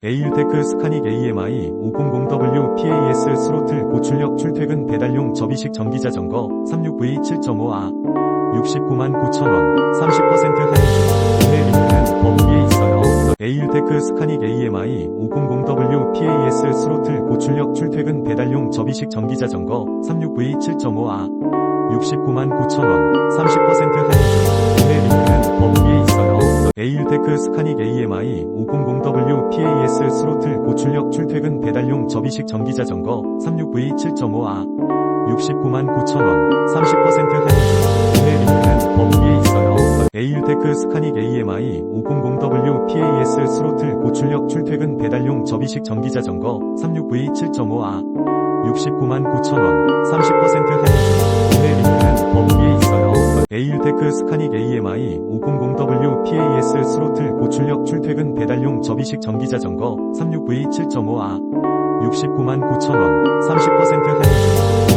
에일테크 스카닉 AMI 500W PAS 스로틀 고출력 출퇴근 배달용 접이식 전기자전거 36V 7.5A 69만 9천원 30% 할인 중 구매 링크는 더보기에 있어요. 에일테크 스카닉 AMI 500W PAS 스로틀 고출력 출퇴근 배달용 접이식 전기자전거 36V 7.5A 69만 9천원 30% 할인 중 구매 링크는 더보기에 있어요. 에일테크 스카닉 AMI 500W PAS 스로틀 고출력 출퇴근 배달용 접이식 전기자전거 36V 7.5A 69만 9천원. 30% 할인. 중 구매 링크는 더보기에 있어요. 에일테크 스카닉 AMI 500W PAS 스로틀 고출력 출퇴근 배달용 접이식 전기자전거 36V 7.5A 69만 9천원. 30% 할인. 중 구매 링크는 더보기에 있어요. 에일테크 스카닉 AMI 500W PAS 스로틀 고 출력 출퇴근 배달용 접이식 전기자전거 36V 7.5A 69만 9천원 30%